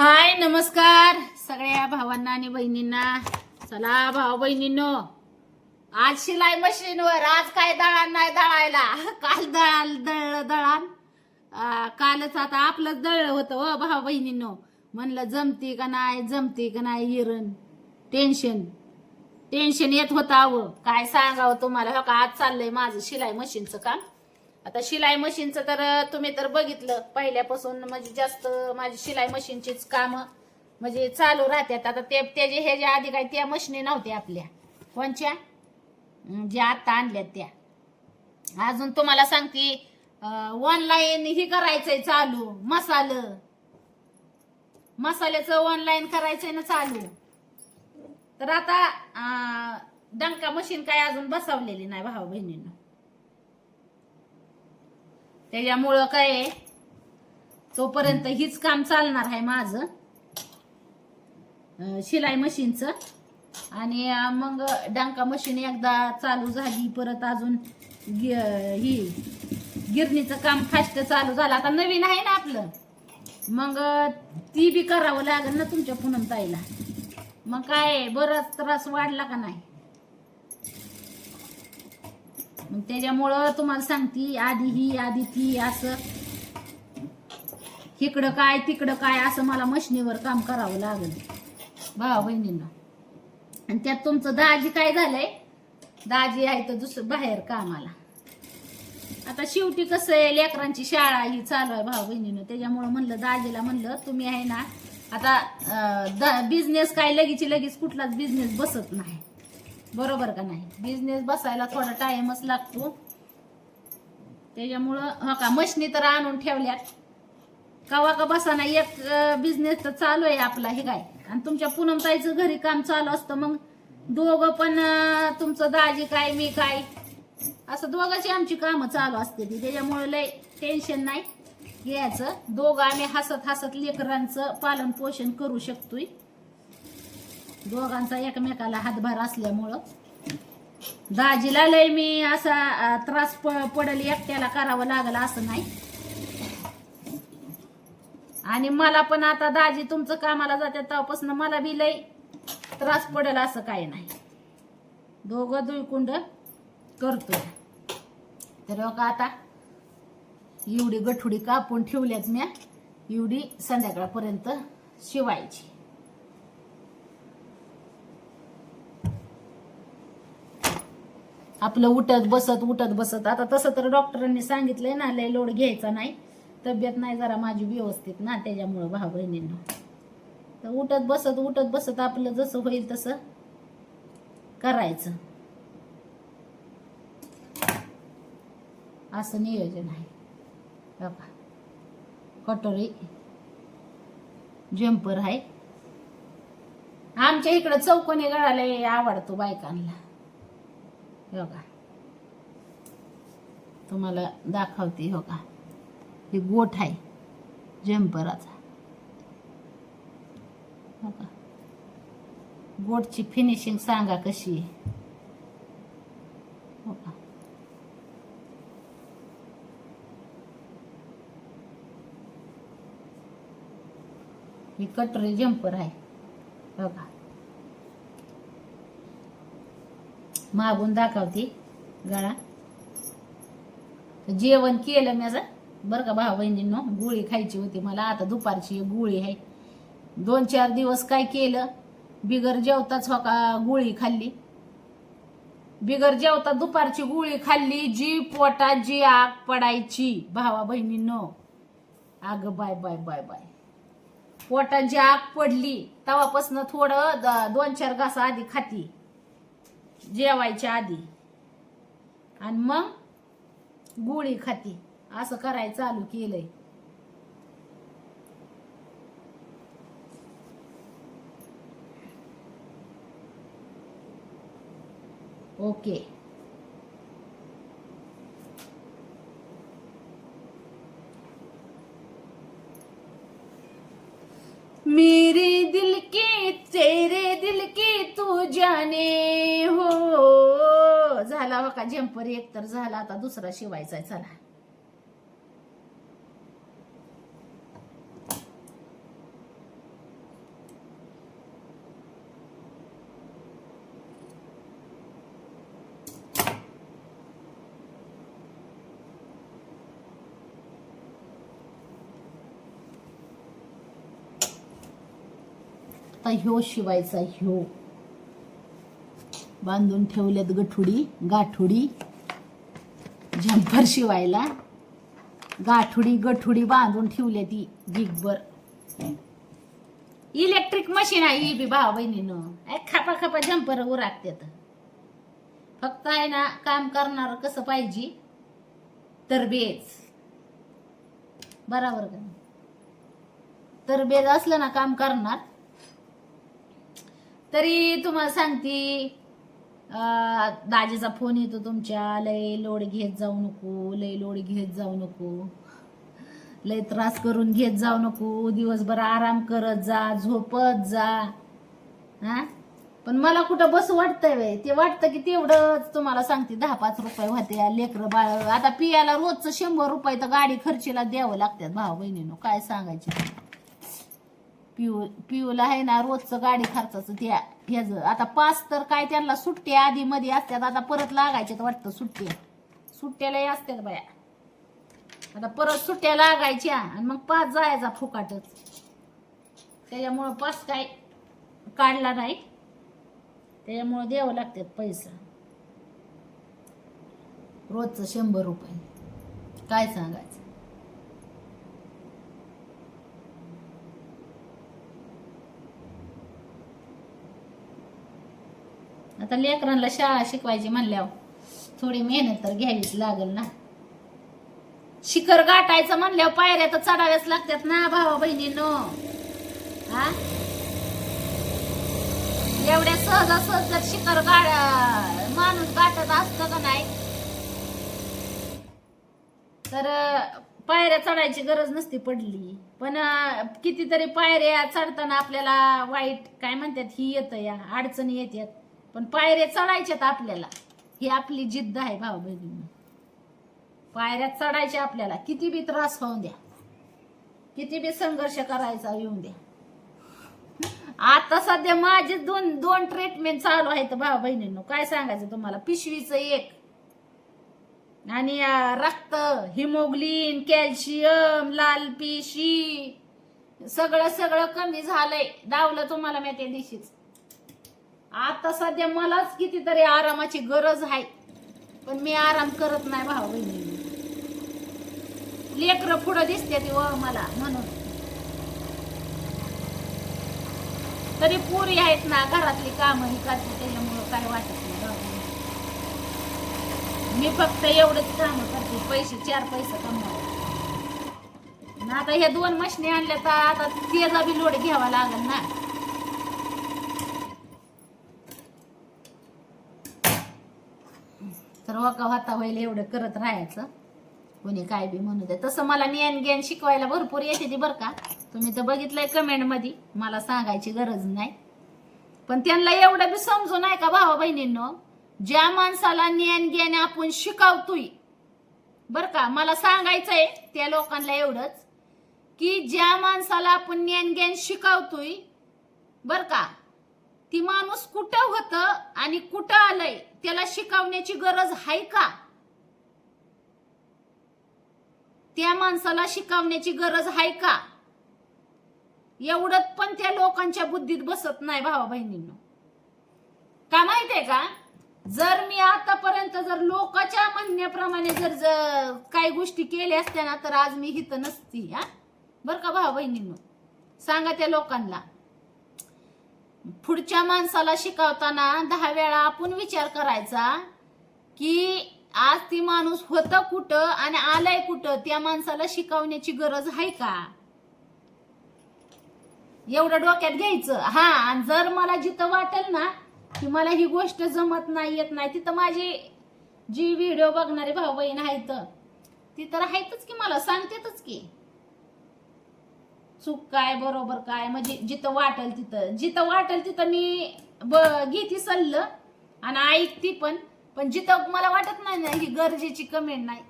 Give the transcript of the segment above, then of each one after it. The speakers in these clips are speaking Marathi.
हाय नमस्कार सगळ्या भावांना आणि बहिणींना. चला भाऊ बहिणींनो आज शिलाई मशीनवर आज काय दळण नाही दळायला? काल दळाल दळलं दळण कालच आता आपलंच दळलं होतं हो भाऊ बहिणींनो. म्हणलं जमती का नाही जमती का नाही हिरण? टेन्शन टेन्शन येत होतं अहो. काय सांगावं तुम्हाला? हो का आज चाललंय माझं शिलाई मशीनचं काम. आता शिलाई मशीनचं तर तुम्ही तर बघितलं पहिल्यापासून म्हणजे जास्त माझी शिलाई मशीनचीच काम म्हणजे चालू राहतात. आता ते त्याचे हे जे आधी काय त्या मशिनी नव्हत्या आपल्या. कोणच्या? ज्या आता आणल्यात त्या. अजून तुम्हाला सांगते ऑनलाईन ही करायचंय चालू मसाल. मसाल्याचं ऑनलाईन करायचंय ना चालू. तर आता डंका मशीन काय अजून बसवलेली नाही भाऊ बहिणींना त्याच्यामुळं काय आहे, तोपर्यंत हीच काम चालणार आहे माझं. शिलाई मशीनचं. आणि मग डांका मशीन एकदा चालू झाली परत अजून गि- ही गिरणीचं काम फास्ट चालू झालं. आता नवीन आहे ना आपलं. मग ती बी करावं लागेल ना तुमच्या पूनम ताईला. मग काय बराच त्रास वाढला का नाही? मग त्याच्यामुळं तुम्हाला सांगते आधी ही आधी ती असं. इकडं काय तिकडं काय असं मला मशनीवर काम करावं लागलं. भावा बहिणींना. आणि त्यात तुमचं दाजी काय झालंय? दाजी आहे तर दुसरं बाहेर कामाला. आता शेवटी कसं आहे लेकरांची शाळा ही चालू आहे भाऊ बहिणीनं. त्याच्यामुळं म्हणलं दाजीला म्हणलं तुम्ही आहे ना आता बिझनेस काय लगेच लगेच कुठलाच बिझनेस बसत नाही. बरोबर का नाही? बिझनेस बसायला थोडा टाइमच लागतो. त्याच्यामुळं हा का मशनी तर आणून ठेवल्यात. कवा का बसाना एक बिझनेस तर चालू आहे आपला हे काय? आणि तुमच्या पूनमताईचं घरी काम चालू असतं मग दोघं पण तुमचं दाजी काय मी काय? असं दोघांची आमची कामं चालू असते ती. त्याच्यामुळे लय टेन्शन नाही. घ्यायचं. दोघं आम्ही हसत हसत लेकरांचं पालन पोषण करू शकतोय. दोघांचा एकमेकाला हातभार असल्यामुळं. दाजीला लय मी असा त्रास प- पडल एकट्याला करावं लागलं असं नाही. आणि मला पण आता दाजी तुमचं कामाला जाते तेव्हापासून मला बी लय त्रास पडेल असं काही नाही. दोघं दुईकुंड करतोय. तर का आता एवढी गठुडी कापून ठेवल्याच म्या एवढी संध्याकाळपर्यंत शिवायची. आपलं उठत बसत उठत बसत. आता तसं तर डॉक्टरांनी सांगितलंय ना लय लोड घ्यायचा नाही. तब्येत नाही जरा माझी व्यवस्थित ना त्याच्यामुळं भाऊ बहिणींना. तर उठत बसत उठत बसत आपलं जसं होईल तसं करायचं. असं नियोजन आहे. बाबा कटोरी जम्पर आहे. आमच्या इकडं चौकोनी गळाला आवडतो बायकांना. हो हे बघा तुम्हाला दाखवते हो का? हे गोठ आहे जम्पराचा हो का? गोटची फिनिशिंग सांगा कशी आहे? हो का? ही कटोरी जम्पर आहे हो बघा मागून दाखवते. गळा. जेवण केलं मी असं. बरं का भाऊ बहिणींनो गुळी खायची होती मला. आता दुपारची गुळी आहे. दोन चार दिवस काय केलं? बिगर जेवताच हो का गुळी खाल्ली? बिगर जेवता दुपारची गुळी खाल्ली जी पोटात जी आग पडायची. भावा बहिणींनो. आग बाय बाय बाय बाय. पोटात जी आग पडली. तेव्हापासनं थोडं द- दोन चार घास आधी खाती. जेवायच्या आधी. आणि मग गुळी खाती. असं करायचं चालू केलंय. ओके. झाला का जम्पर एक तर झाला आता दुसरा शिवायचा चला. ह्यो शिवायचा ह्यो. बांधून ठेवल्यात गठुडी गाठुडी झंपर शिवायला. गाठुडी गठुडी बांधून ठेवल्या ती गिगभर इलेक्ट्रिक मशीन आहे ही बी भावा बहिणीनं. खापा खापा झंपर उरागत्यात फक्त आहे ना काम करणार कसं पाहिजे? तरबेज बराबर का तरबेज असलं ना काम करणार. तरी तुम्हाला सांगते दाजीचा फोन येतो तुमच्या. लय लोड घेत जाऊ नको लय लोड घेत जाऊ नको. लय त्रास करून घेत जाऊ नको. दिवसभर आराम करत जा झोपत जा. हा? पण मला कुठं बसू वाटतंय वे ते वाटतं की तेवढंच तुम्हाला सांगते दहा पाच रुपये होते. लेकरं बाळ आता पियाला रोजचं शंभर रुपये तर गाडी खर्चीला द्यावं लागतात. भाऊ बहिणीनं काय सांगायचे? पिऊ पिऊला आहे ना रोजचं गाडी खर्चाचं त्या ह्याच. आता पाच तर काय त्यांना सुट्ट्या आधी मध्ये असतात आता परत लागायच्यात वाटतं सुट्ट्या सुट्ट्यालाही असतात बाया. आता परत सुट्ट्या लागायच्या आणि मग पाच जायचा फुकाटच. त्याच्यामुळं पाच काय काढला नाही. त्याच्यामुळं द्यावं लागतात पैसा. रोजचं शंभर रुपये. काय सांगाय आता लेकरांना शाळा शिकवायची म्हणल्यावर थोडी मेहनत तर घ्यावीच लागल ना. शिखर गाठायचं म्हणल्यावर पायऱ्या तर चढाव्याच लागतात ना भावा बहिणीनो. हा? एवढ्या सहजासहज जर शिखर गाड माणूस गाठत असत का नाही? तर पायऱ्या चढायची गरज नसती पडली. पण कितीतरी पायऱ्या चढताना आपल्याला वाईट काय म्हणतात ही येतं या अडचणी येतात. पण पायऱ्या चढायच्यात आपल्याला. ही आपली जिद्द आहे भाऊ बहिणी पायऱ्या चढायच्या आपल्याला. किती बी त्रास होऊन द्या. किती बी संघर्ष करायचा येऊन द्या. आता सध्या माझे दोन दोन ट्रीटमेंट चालू आहेत भाऊ बहिणींनो. काय सांगायचं तुम्हाला? पिशवीचं एक. आणि रक्त हिमोग्लिन कॅल्शियम लाल पिशी सगळं सगळं कमी झालंय. दावलं तुम्हाला मी त्या दिवशीच. आता सध्या मलाच कितीतरी आरामाची गरज आहे. पण मी आराम करत नाही भाऊ बहिणी. लेकरं पुढं दिसते ती व मला म्हणून. तरी पुरी आहेत ना घरातली कामं ही करते त्याच्यामुळं काय वाटत नाही भाऊ मी फक्त एवढंच काम करते पैसे चार पैसे कमवा आता ह्या दोन मशनी आणल्या तर आता तेजा बी लोड घ्यावा लागेल ना. तर वका होता होईल एवढं करत राहायचं. कोणी काय बी म्हणू दे. तसं मला ज्ञान ज्ञान शिकवायला भरपूर येते ती बरं का. तुम्ही तर बघितलंय कमेंटमध्ये मला सांगायची गरज नाही. पण त्यांना एवढं बी समजू नाही का भावा बहिणींनो? ज्या माणसाला ज्ञान ज्ञान आपण शिकवतोय बर का मला सांगायचंय त्या लोकांना एवढंच की ज्या माणसाला आपण ज्ञान ज्ञान शिकवतोय बर का ती माणूस कुठं होत आणि कुठं आलंय त्याला शिकवण्याची गरज आहे का? त्या माणसाला शिकवण्याची गरज आहे का? एवढं पण त्या लोकांच्या बुद्धीत बसत नाही भावा बहिणींनो. का माहितीये का? जर मी आतापर्यंत जर लोकांच्या म्हणण्याप्रमाणे जर काही गोष्टी केल्या असत्या ना तर आज मी इथं नसती हा? बर का भावा बहिणींनो? सांगा त्या लोकांना. पुढच्या माणसाला शिकवताना दहा वेळा आपण विचार करायचा की आज ती माणूस होतं कुठं आणि आलंय कुठं त्या माणसाला शिकवण्याची गरज आहे का? एवढं डोक्यात घ्यायचं. हा आणि जर मला जिथं वाटेल ना की मला ही गोष्ट जमत नाही येत नाही तिथं माझी जी व्हिडिओ बघणारी भाऊ बहीण आहेत ती तर आहेतच की मला सांगतेतच की. चूक काय बरोबर काय? म्हणजे जिथं वाटेल तिथं. जिथं वाटेल तिथं मी ब- घेते सल्ल आणि ऐकती पण. पण जिथं मला वाटत नाही ना ही गरजेची कमेंट नाही.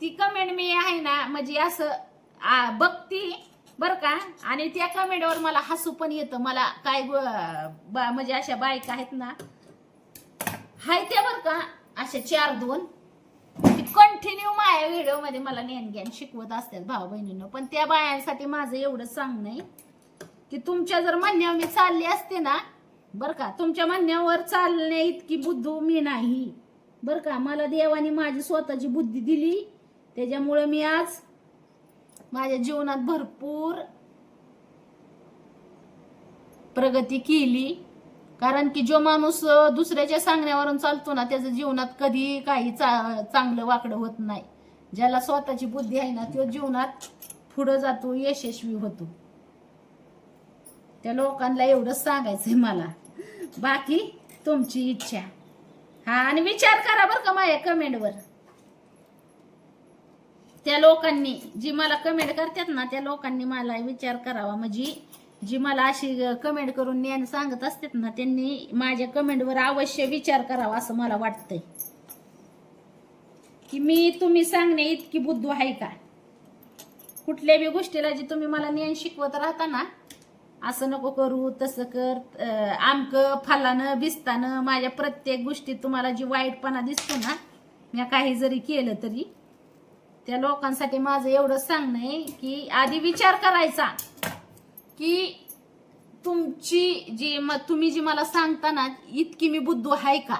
ती कमेंट मी आहे ना म्हणजे असं बघती बर का? आणि त्या कमेंटवर मला हसू पण येतं. मला काय बा- म्हणजे अशा बायका आहेत ना. हाय त्या बर का? अशा चार दोन. कंटिन्यू माझ्या व्हिडिओमध्ये मला ज्ञान शिकवत असतात भाऊ बहिणीनं. पण त्या बायांसाठी माझं एवढं सांगणं आहे की तुमच्या जर म्हणण्यावर मी चालली असते ना बर का तुमच्या म्हणण्यावर चालणे इतकी बुद्धू मी नाही. बर का मला देवाने माझी स्वतःची बुद्धी दिली त्याच्यामुळे मी आज माझ्या जीवनात भरपूर प्रगती केली. कारण की जो माणूस दुसऱ्याच्या सांगण्यावरून चालतो ना त्याचं जीवनात कधी काही चा- चांगलं वाकडं होत नाही. ज्याला स्वतःची बुद्धी आहे ना तो जीवनात पुढं जातो यशस्वी होतो. त्या लोकांना एवढंच सांगायचंय मला. बाकी तुमची इच्छा. हा आणि विचार करा बरं का माझ्या कमेंटवर. त्या लोकांनी जी मला कमेंट करतात ना त्या लोकांनी मला विचार करावा. म्हणजे जी मला अशी कमेंट करून ज्ञान सांगत असतात ना त्यांनी माझ्या कमेंटवर अवश्य विचार करावा असं मला वाटतंय. की मी तुम्ही सांगणे इतकी बुद्धू आहे का? कुठल्या बी गोष्टीला जी तुम्ही मला ज्ञान शिकवत राहता ना असं नको करू तसं कर आमकं फलानं बिस्तानं माझ्या प्रत्येक गोष्टीत तुम्हाला जी वाईटपणा दिसतो ना मी काही जरी केलं तरी त्या लोकांसाठी माझं एवढं सांगणं आहे की आधी विचार करायचा. की तुमची जी तुम्ही जी मला सांगता ना इतकी मी बुद्धू आहे का?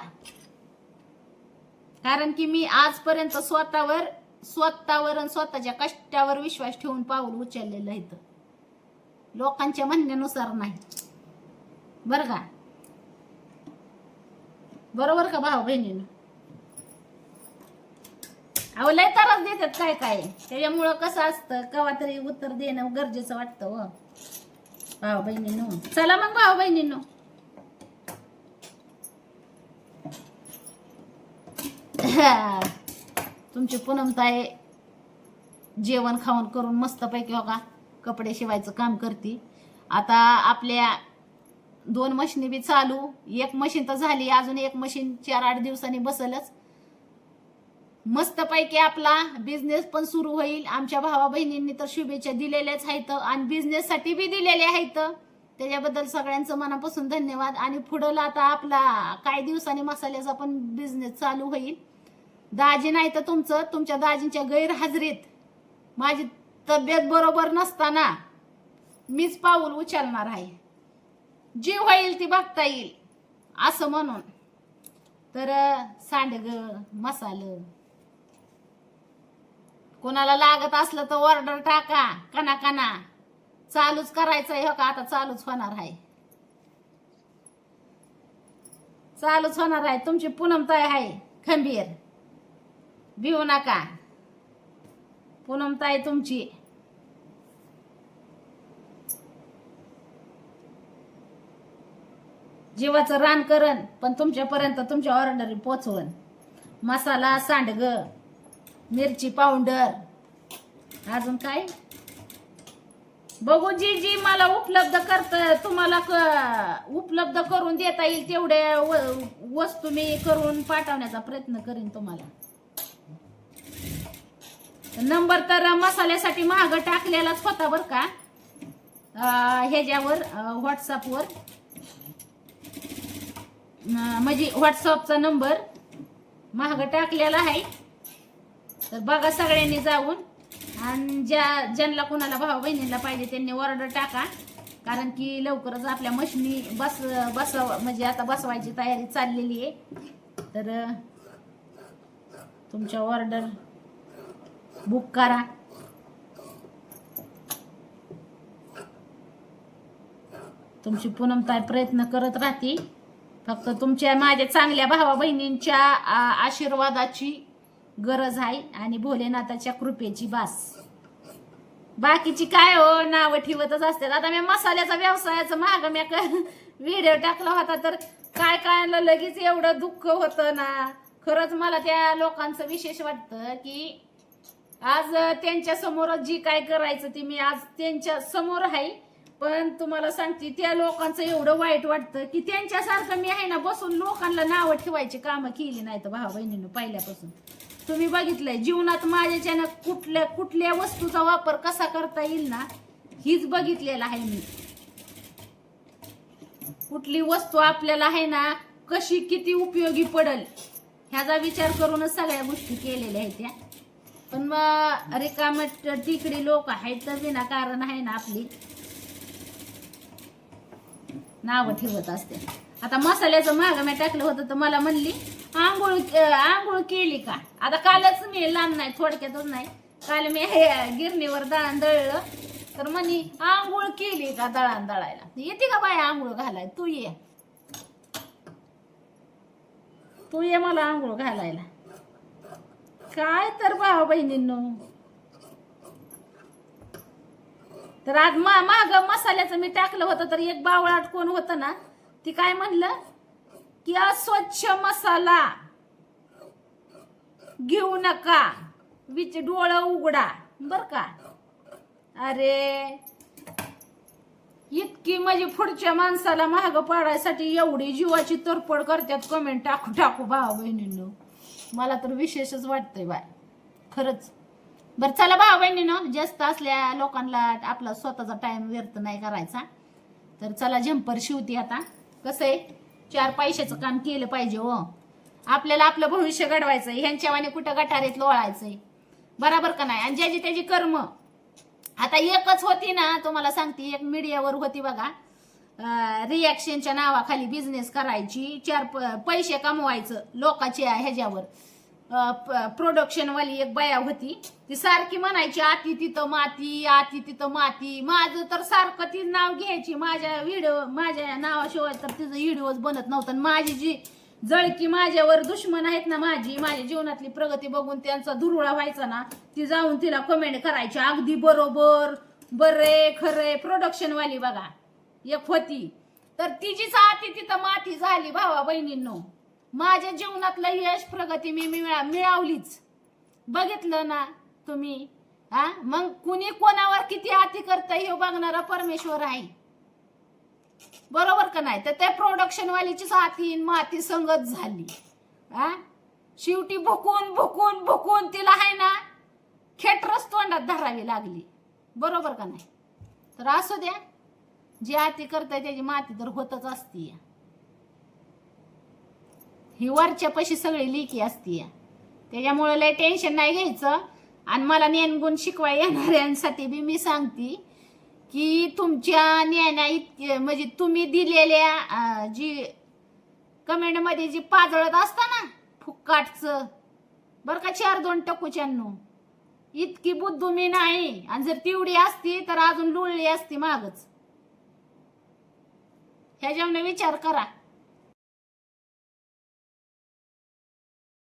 कारण की मी आजपर्यंत स्वतःवर स्वतःवर आणि स्वतःच्या कष्टावर विश्वास ठेवून पाऊल उचललेलं आहे इथं. लोकांच्या म्हणण्यानुसार नाही. बरं का? बरोबर का भाऊ बहिणीनं? अहो लय त्रास देतात काय काय त्याच्यामुळं कसं असतं कवा तरी उत्तर देणं गरजेचं वाटतं हो. भाऊ बहिणीनो चला मग भाऊ बहिणीनो तुमची पूनमताई जेवण खाऊन करून मस्तपैकी हो का कपडे शिवायचं काम करते. आता आपल्या दोन मशीनी बी चालू. एक मशीन तर झाली अजून एक मशीन चार आठ दिवसांनी बसलच. मस्तपैकी आपला बिझनेस पण सुरू होईल. आमच्या भावा बहिणींनी तर शुभेच्छा दिलेल्याच आहेत आणि बिझनेससाठी बी दिलेल्या आहेत. त्याच्याबद्दल सगळ्यांचं मनापासून धन्यवाद. आणि पुढं आता आपला काही दिवसांनी मसाल्याचा पण बिझनेस चालू होईल. दाजी नाही तर तुमचं तुमच्या दाजींच्या गैरहजेरीत माझी तब्येत बरोबर नसताना मीच पाऊल उचलणार आहे. जी होईल ती बघता येईल असं म्हणून. तर सांडग मसालं कोणाला लागत असलं तर ऑर्डर टाका. कना कना चालूच करायचंय हो का? आता चालूच होणार आहे. चालूच होणार आहे. तुमची पूनमताई आहे खंबीर. भिवू नका. पूनमताई तुमची. जीवाचं रान करण पण तुमच्यापर्यंत तुमच्या ऑर्डर पोचवन. मसाला सांडग. मिरची पावडर. अजून काय? बघू जी जी मला उपलब्ध करत तुम्हाला क- उपलब्ध करून देता येईल तेवढ्या व- वस्तू मी करून पाठवण्याचा प्रयत्न करीन तुम्हाला. नंबर तर मसाल्यासाठी महाग टाकलेलाच होता बर का? ह्याच्यावर व्हॉट्सअपवर म्हणजे व्हॉट्सअपचा नंबर महाग टाकलेला आहे. तर बघा सगळ्यांनी जाऊन. आणि ज्या ज्यांना कोणाला भाऊ बहिणीला पाहिजे त्यांनी ऑर्डर टाका. कारण की लवकरच आपल्या मशिनी बस बसव म्हणजे आता बसवायची तयारी चाललेली आहे. तर तुमच्या ऑर्डर बुक करा. तुमची पूनमताई प्रयत्न करत राहते. फक्त तुमच्या माझ्या चांगल्या भावा बहिणींच्या आशीर्वादाची गरज आहे आणि भोलेनाथाच्या कृपेची बास. बाकीची काय हो नावं ठेवतच असतात. आता मी मसाल्याचा व्यवसायाचं माग मी व्हिडिओ टाकला होता तर काय काय लगेच एवढं दुःख होतं ना. खरंच मला त्या लोकांचं विशेष वाटतं की आज त्यांच्यासमोर जी काय करायचं ती मी आज त्यांच्यासमोर आहे. पण तुम्हाला सांगते त्या लोकांचं एवढं वाईट वाटतं की त्यांच्यासारखं मी आहे ना बसून लोकांना नावं ठेवायची कामं केली नाही तर भावा बहिणीनं पहिल्यापासून. तुम्ही बघितलंय जीवनात माझ्याच्यानं कुठल्या कुठल्या वस्तूचा वापर कसा करता येईल ना हीच बघितलेलं आहे मी. कुठली वस्तू आपल्याला आहे ना कशी किती उपयोगी पडल ह्याचा विचार करूनच सगळ्या गोष्टी केलेल्या आहेत त्या. पण मग रिकामट तिकडे लोक आहेत तर विनाकारण आहे ना आपली. नावं ठेवत असते. आता मसाल्याचं मागाम्या मी टाकलं होतं तर मला म्हणली आंघोळ आंघोळ केली का? आता कालच मी लांब नाही थोडक्यातच नाही. काल मी हे गिरणीवर दळण दळलं. तर म्हणे आंघोळ केली का दळण दळायला? येते का बाय आंघोळ घालाय तू ये. तू ये मला आंघोळ घालायला. काय तर भावा बहिणींनो. तर आज मा माग मसाल्याचं मी टाकलं होतं तर एक बावळ कोण होतं ना ती काय म्हणलं? की अस्वच्छ मसाला घेऊ नका. विच डोळं उघडा. बर का? अरे इतकी म्हणजे पुढच्या माणसाला महाग पाडायसाठी एवढी जीवाची तरफड करतात कमेंट टाकू टाकू भाऊ बहिणींनो. मला तर विशेषच वाटतंय बाय. खरंच. बरं चला भाऊ बहिणीनं जास्त असल्या लोकांना आपला स्वतःचा टाइम व्यर्थ नाही करायचा. तर चला झंपर शिवती आता. कसं आहे? चार पैशाचं काम केलं पाहिजे हो. आपल्याला आपलं भविष्य घडवायचंय ह्यांच्यावाने कुठं गटारीत लोळायचंय. बराबर का नाही? आणि ज्याची त्याची कर्म. आता एकच होती ना तुम्हाला सांगते एक मीडियावर होती बघा. रिॲक्शनच्या नावाखाली बिझनेस करायची चार पैसे कमवायचं लोकांच्या ह्याच्यावर. प्रोडक्शनवाली एक बाया होती. ती सारखी म्हणायची आती तिथं माती आती तिथं माती. माझं तर सारखं ती नाव घ्यायची. माझ्या व्हिडिओ माझ्या नावाशिवाय तर तिचं व्हिडिओज बनत नव्हतं. आणि माझी जी जळकी माझ्यावर दुश्मन आहेत ना माझी माझ्या जीवनातली प्रगती बघून त्यांचा धुरुळा व्हायचा ना ती जाऊन तिला कमेंट करायची. अगदी बरोबर बरे खरे प्रोडक्शनवाली बघा. एक होती. तर तिचीच आती तिथं माती झाली भावा बहिणींनो. माझ्या जीवनातलं यश प्रगती मी मिळा मिळवलीच. बघितलं ना तुम्ही? हा? मग कुणी कोणावर किती हाती करता हे बघणारा परमेश्वर आहे. बरोबर का नाही? तर त्या प्रोडक्शन वालीचीच हाती माती संगत झाली. हा? शेवटी भुकून भुकून भुकून तिला आहे ना खेटरच तोंडात धरावी लागली. बरोबर का नाही? तर असू द्या. जी हाती करताय त्याची माती तर होतच असती ही वरच्या पशी सगळी लिकी असती त्याच्यामुळे लय टेन्शन नाही घ्यायचं. आणि मला नेणगुण शिकवाय येणाऱ्यांसाठी बी मी सांगते की तुमच्या ज्ञाना इतके म्हणजे तुम्ही दिलेल्या जी कमेंटमध्ये जी पाजळत असता ना फुक्काटचं बरं का चार दोन टकूच्यान्नू इतकी बुद्धू मी नाही. आणि जर तेवढी असती तर अजून लुळली असती मागच. ह्याच्यामुळे विचार करा.